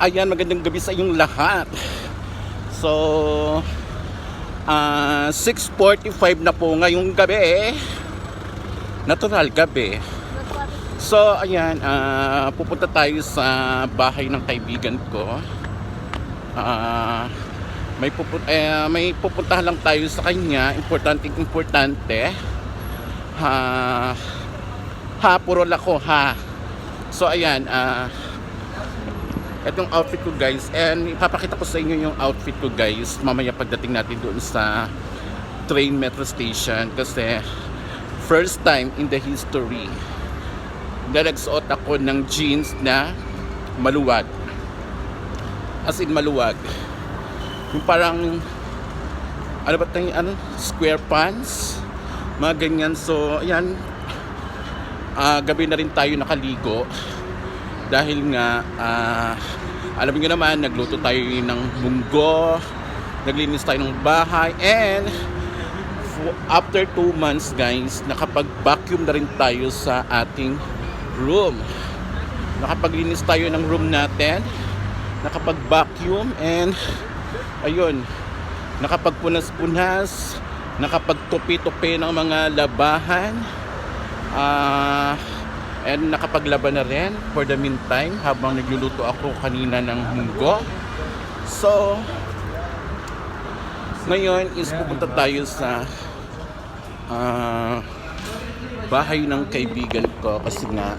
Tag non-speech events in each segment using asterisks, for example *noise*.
Ayan, magandang gabi sa inyong lahat. So, ah 6.45 na po ngayong gabi. Natural gabi. So, ayan, ah pupunta tayo sa bahay ng kaibigan ko. Ah may pupun eh, may pupuntahan lang tayo sa kanya, importante importante. Ha, ha, puro lako ha. So, ayan, ah Itong outfit ko guys and ipapakita ko sa inyo yung outfit ko guys mamaya pagdating natin doon sa train metro station. Kasi first time in the history na nagsuot ako ng jeans na maluwag. As in maluwag. Yung parang ano ba tayo ano? Square pants? Mga ganyan. So ayan. Ah, gabi na rin tayo nakaligo dahil nga ah, alam niyo naman nagluto tayo ng munggo naglinis tayo ng bahay and after 2 months guys nakapag vacuum na rin tayo sa ating room. Nakapaglinis tayo ng room natin nakapag vacuum and ayun nakapagpunas-punas nakapagtupi-tupi ng mga labahan. Ah And nakapaglaban na rin for the meantime habang nagluluto ako kanina ng munggo. So, ngayon is pupunta tayo sa ah, bahay ng kaibigan ko kasi nga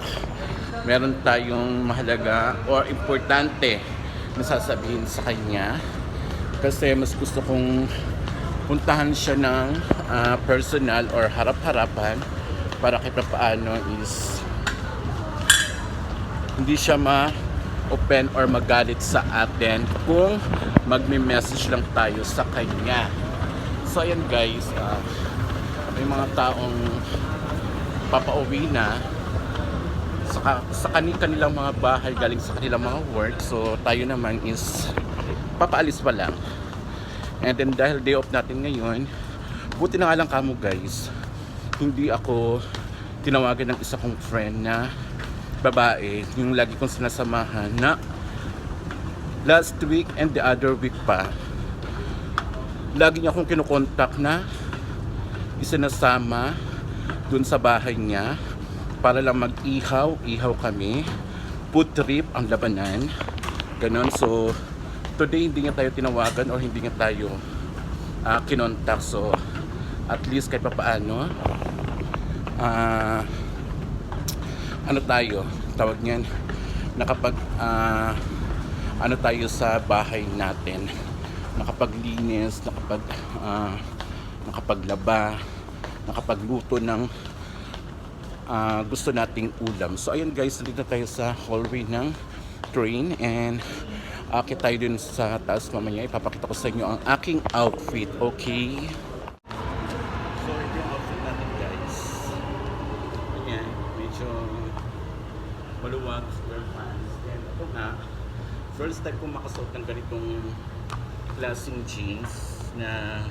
meron tayong mahalaga or importante na sasabihin sa kanya kasi mas gusto kong puntahan siya ng ah, personal or harap-harapan para kahit pa paano is hindi siya ma-open or magalit sa atin kung magme-message lang tayo sa kanya. So ayan guys, ah, may mga taong papauwi na sa, sa kani kanilang mga bahay galing sa kanilang mga work. So tayo naman is papaalis pa lang. And then dahil day off natin ngayon, buti na nga lang kamo guys, hindi ako tinawagan ng isa kong friend na babae, yung lagi kong sinasamahan na last week and the other week pa, lagi niya akong kinukontak na isinasama dun sa bahay niya para lang mag-ihaw, ihaw kami, food trip ang labanan, ganon. So, today hindi niya tayo tinawagan or hindi niya tayo ah, kinontak. So, at least kahit pa paano, ah, ano tayo, tawag niyan, nakapag, ah, ano tayo sa bahay natin, nakapaglinis, nakapag, ah, nakapaglaba, nakapagluto ng ah, gusto nating ulam. So ayun guys, nandito tayo sa hallway ng train and akit tayo dun sa taas mamaya. Ipapakita ko sa inyo ang aking outfit, okay? So ito yung outfit natin guys. Ayan, medyo maluwag, square pants. And ito nga, first time kong makasuot ng ganitong klaseng jeans na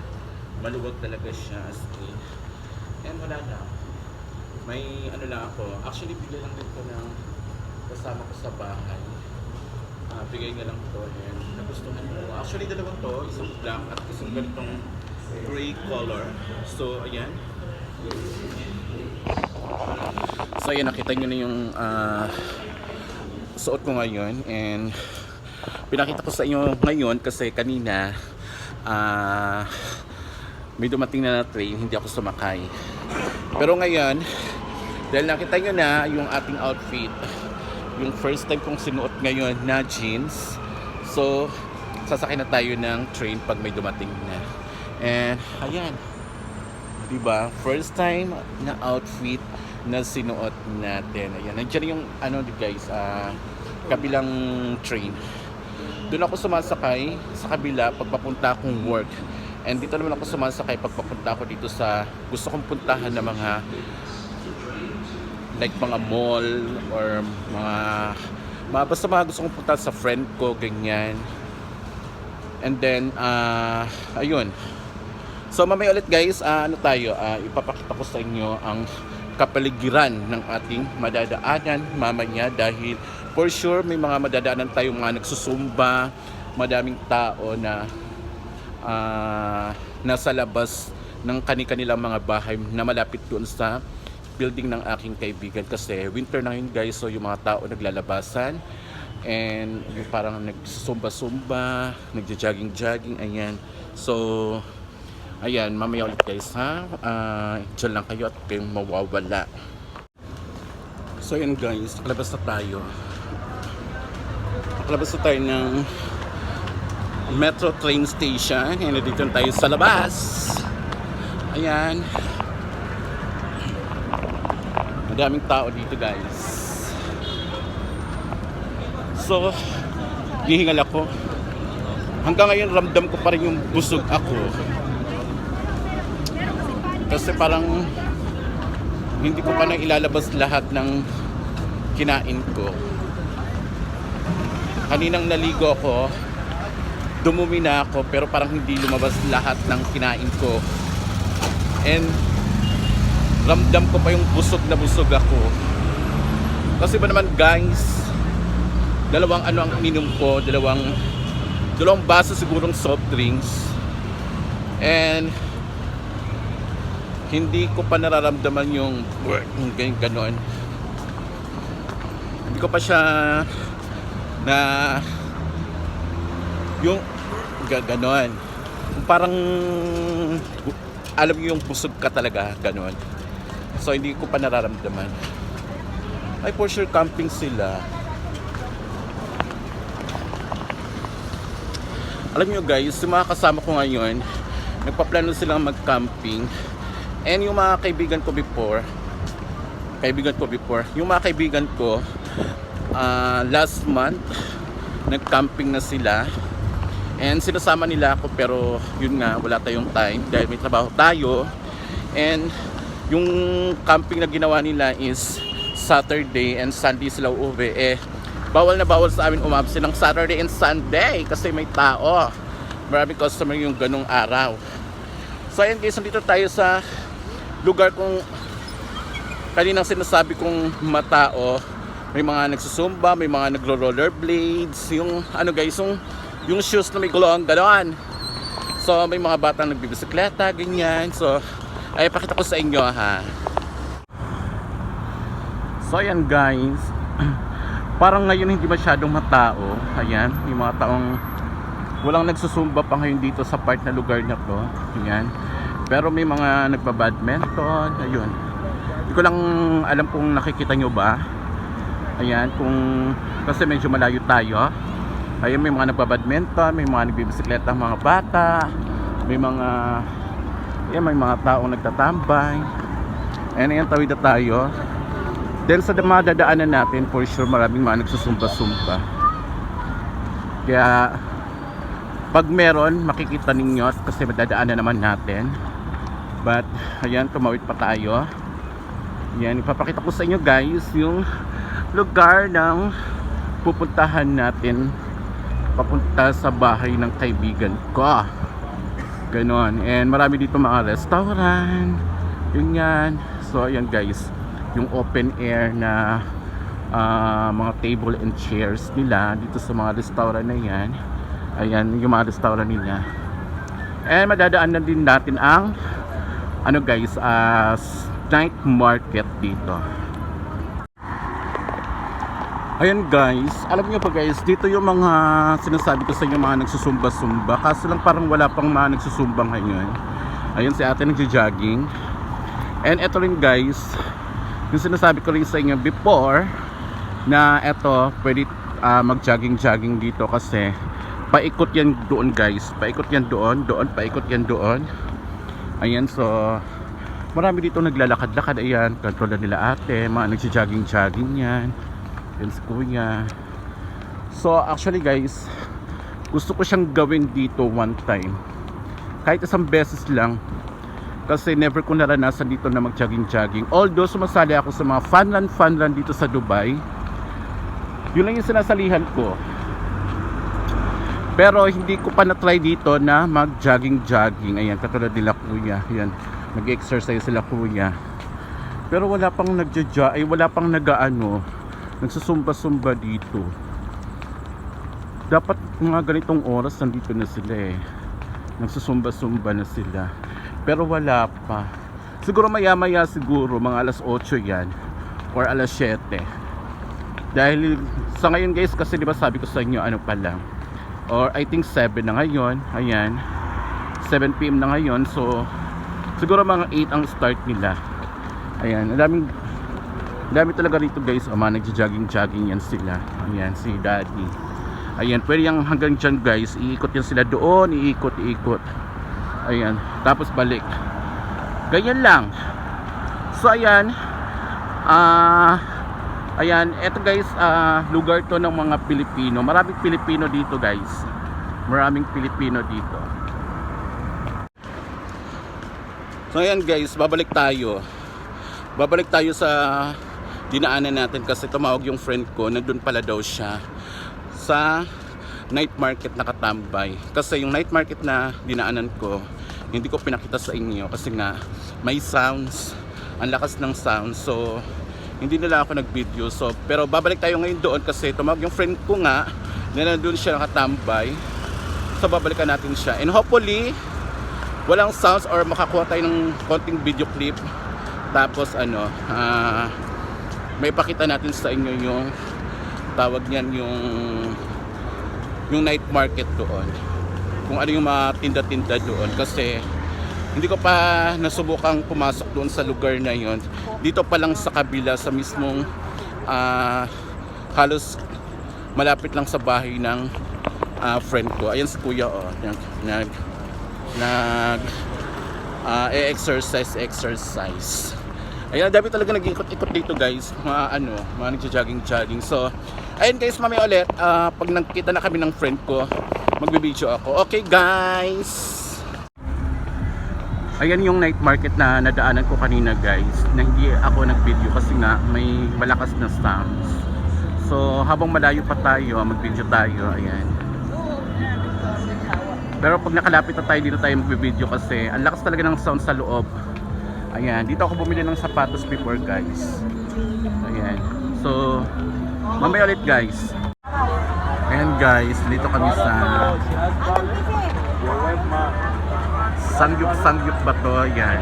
maluwag talaga siya as in. And wala na. May ano lang ako. Actually, bigla lang din ko ng kasama ko sa bahay. Ah, bigay nga lang to and nagustuhan ko. Actually, dalawang to. Isang black at isang ganitong gray color. So, ayan. So, ayan. Nakita nyo na yung ah, suot ko ngayon. And pinakita ko sa inyo ngayon kasi kanina ah may dumating na na train, hindi ako sumakay. Pero ngayon, dahil nakita nyo na yung ating outfit, yung first time kong sinuot ngayon na jeans, so sasakay na tayo ng train pag may dumating na. And ayan, diba? First time na outfit na sinuot natin. Ayan, nandiyan yung ano guys, ah kabilang train. Doon ako sumasakay sa kabila pag papunta akong work. And dito naman ako sumasakay pag papunta ako dito sa gusto kong puntahan na mga like mga mall or mga, mga basta mga gusto kong punta sa friend ko, ganyan. And then, ah ayun. So mamaya ulit guys, ah, ano tayo, ah, ipapakita ko sa inyo ang kapaligiran ng ating madadaanan mamaya dahil for sure may mga madadaanan tayong mga nagsusumba, madaming tao na ah, nasa labas ng kani-kanilang mga bahay na malapit doon sa building ng aking kaibigan. Kasi winter na yun guys so yung mga tao naglalabasan and yung parang nagsumba-sumba nagja-jogging-jogging ayan. So ayan mamaya ulit guys ha? Uh, dyan lang kayo at kayong mawawala. So ayan guys nakalabas na tayo nakalabas na tayo ng metro train station. Nandito na tayo sa labas. Ayan. Madaming tao dito guys. So hihingal ako. Hanggang ngayon ramdam ko pa rin yung busog ako. Kasi parang hindi ko pa na ilalabas lahat ng kinain ko kaninang naligo ako dumumi na ako pero parang hindi lumabas lahat ng kinain ko. And ramdam ko pa yung busog na busog ako. Kasi ba naman guys dalawang ano ang ininom ko dalawang dalawang baso sigurong soft drinks. And hindi ko pa nararamdaman yung ganyan ganon. Hindi ko pa siya na yung ga- ganon. Parang alam mo yung busog ka talaga ganon. So hindi ko pa nararamdaman. Ay for sure camping sila. Alam nyo guys yung mga kasama ko ngayon nagpaplano silang mag-camping. And yung mga kaibigan ko before kaibigan ko before yung mga kaibigan ko ah, last month nag-camping na sila. And sinasama nila ako pero yun nga wala tayong time dahil may trabaho tayo. And yung camping na ginawa nila is Saturday and Sunday sila uuwi. Eh bawal na bawal sa amin umabsent ng Saturday and Sunday kasi may tao. Maraming customer yung ganong araw. So ayun guys nandito tayo sa lugar kung kaninang sinasabi kong matao may mga nagsusumba, may mga nagro-rollerblades, yung ano guys, yung, yung shoes na may gulong, gano'n. So may mga batang nagbibisikleta, ganyan. So ay pakita ko sa inyo ha. So ayan guys, *clears throat* parang ngayon hindi masyadong matao. Ayan, may mga taong walang nagsusumba pa ngayon dito sa part na lugar na to. Ayan. Pero may mga nagbabadminton, ayun. Hindi ko lang alam kung nakikita nyo ba. Ayan, kung kasi medyo malayo tayo. Ayan, may mga nagbabadminton, may mga nagbibisikleta mga bata, may mga ayan, may mga taong nagtatambay. Ayan, ayan, tawid na tayo. Then sa mga dadaanan natin, for sure maraming mga nagsusumba-sumba. Kaya pag meron, makikita ninyo kasi madadaanan naman natin. But, ayan, tumawid pa tayo. Yan, ipapakita ko sa inyo guys yung lugar ng pupuntahan natin papunta sa bahay ng kaibigan ko. Ganon. And marami dito mga restaurant. Yun yan. So, ayan guys. Yung open air na ah, mga table and chairs nila dito sa mga restaurant na yan. Ayan, yung mga restaurant nila. And madadaan na din natin ang ano guys, as night market dito. Ayan guys, alam niyo pa guys, dito yung mga sinasabi ko sa inyo mga nagsusumba-sumba. Kaso lang parang wala pang mga nagsusumba ngayon. Ayun si ate nagja-jogging. And eto rin guys, yung sinasabi ko rin sa inyo before na eto pwede ah, mag-jogging-jogging dito kasi paikot yan doon guys. Paikot yan doon, doon, paikot yan doon. Ayan so marami dito naglalakad-lakad ayan, kontrol nila ate, mga nagja-jogging-jogging yan yun si kuya so actually guys gusto ko siyang gawin dito one time. Kahit isang beses lang. Kasi never ko naranasan dito na mag jogging jogging although sumasali ako sa mga funland funland dito sa Dubai yun lang yung sinasalihan ko. Pero hindi ko pa na-try dito na mag jogging jogging ayan katulad nila kuya. Ayan nag-exercise sila kuya. Pero wala pang nagja ay wala pang nagaano nagsusumba-sumba dito. Dapat mga ganitong oras nandito na sila eh. Nagsusumba-sumba na sila. Pero wala pa. Siguro maya-maya siguro mga alas 8 yan or alas 7. Dahil sa ngayon guys kasi di ba sabi ko sa inyo ano pa lang or I think 7 na ngayon. Ayan. 7 PM na ngayon. So siguro mga 8 ang start nila. Ayan, ang daming dami talaga rito guys. O mga nagja-jogging-jogging yan sila. Ayan, si Daddy. Ayan, pwede yung hanggang dyan guys. Iikot yan sila doon. Iikot, iikot. Ayan, tapos balik. Ganyan lang. So ayan. Ah, ayan, eto guys, ah, lugar to ng mga Pilipino. Maraming Pilipino dito guys. Maraming Pilipino dito. So ayan guys, babalik tayo. Babalik tayo sa dinaanan natin kasi tumawag yung friend ko, nandun pala daw siya sa night market nakatambay. Kasi yung night market na dinaanan ko, hindi ko pinakita sa inyo kasi nga may sounds, ang lakas ng sounds. So hindi nila ako nag-video. So pero babalik tayo ngayon doon kasi tumawag yung friend ko nga na nandun siya nakatambay. So babalikan natin siya. And hopefully walang sounds or makakuha tayo ng konting video clip tapos ano ah may pakita natin sa inyo yung tawag niyan yung yung night market doon. Kung ano yung mga tinda-tinda doon. Kasi hindi ko pa nasubukang pumasok doon sa lugar na yon dito pa lang sa kabila sa mismong ah, halos malapit lang sa bahay ng ah, friend ko. Ayan si kuya oh. Nag, nag nag ah, e-exercise exercise ayan dami talaga nag-ikot-ikot dito guys. Mga ano mga nagja-jogging-jogging. So ayun guys mamaya ulit ah, pag nagkita na kami ng friend ko magbibideo ako. Okay guys? Ayan yung night market na nadaanan ko kanina guys na hindi ako nag-video kasi nga may malakas na sounds so habang malayo pa tayo mag-video tayo ayan. Pero pag nakalapit na tayo dito tayo magbe-video kasi ang lakas talaga ng sound sa loob. Ayan, dito ako bumili ng sapatos before guys. Ayan. So, mamaya ulit guys. Ayan guys, dito kami sa Sangyup Sangyup ba to? Ayan.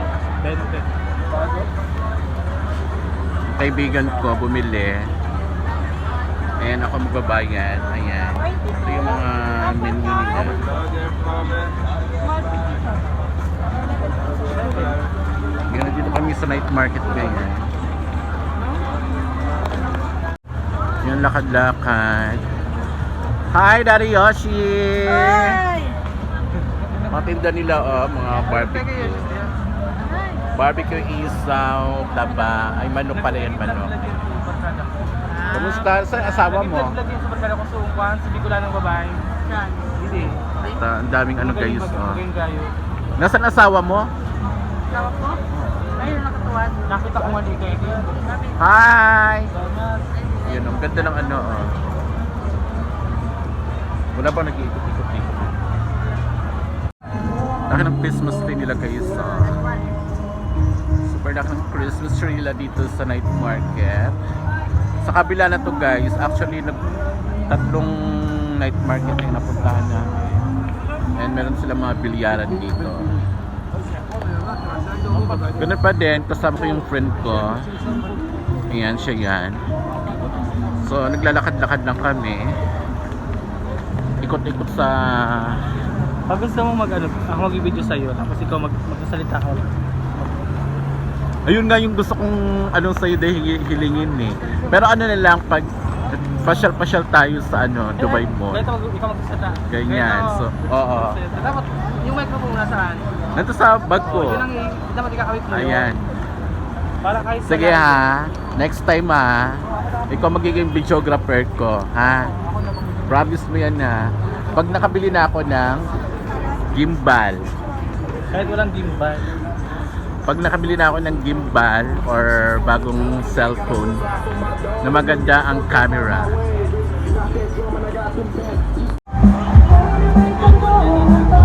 Kaibigan ko bumili. Ayan ako magbabayad. Ayan. Ito yung mga menu nila. Ganun dito kami sa night market ngayon. Yung lakad-lakad. Hi, Daddy Yoshi! Mga tinda nila, oh, mga barbecue. Barbecue isaw, taba. Ay, manok pala yan, manok. Kamusta? Saan ang asawa mo? Nag-vlog yun sa barkada ko suungkwan, sa Bicolan ng babae. Hindi. Ta- Ang daming ano guys, oh. Nasaan asawa mo? Tawag ko? Ayun, nakatuwad. Nakita ko nga di kayo din. Hi! Yun, ang ganda ng ano, oh. Wala ba nag-iikot-ikot dito? Laki ng Christmas tree nila guys, oh. Super laki ng Christmas tree nila dito sa night market. Sa kabila na to guys, actually nag tatlong night market na napuntahan namin. And meron sila mga bilyaran dito. Ganun pa din, kasama ko yung friend ko. Ayan siya yan. So, naglalakad-lakad lang kami. Ikot-ikot sa... Pag gusto mo mag ano, ako mag-video sa iyo, tapos ikaw mag magsasalita ka. Ayun nga yung gusto kong ano sa'yo dahil hi- hilingin eh. Pero ano na lang, pag pasyal-pasyal tayo sa ano, Dubai Mall. Ito, ikaw magsasalita. Ganyan. So, oo. magsasalita. Dapat, yung microphone nasaan? Nandito sa bag ko. Yun ang dapat ikakawit mo. Ayan. Para kahit Sige ha. Next time ha. Ikaw magiging videographer ko. Ha? Promise mo yan na. Pag nakabili na ako ng gimbal. Kahit walang gimbal pag nakabili na ako ng gimbal or bagong cellphone na maganda ang camera oh.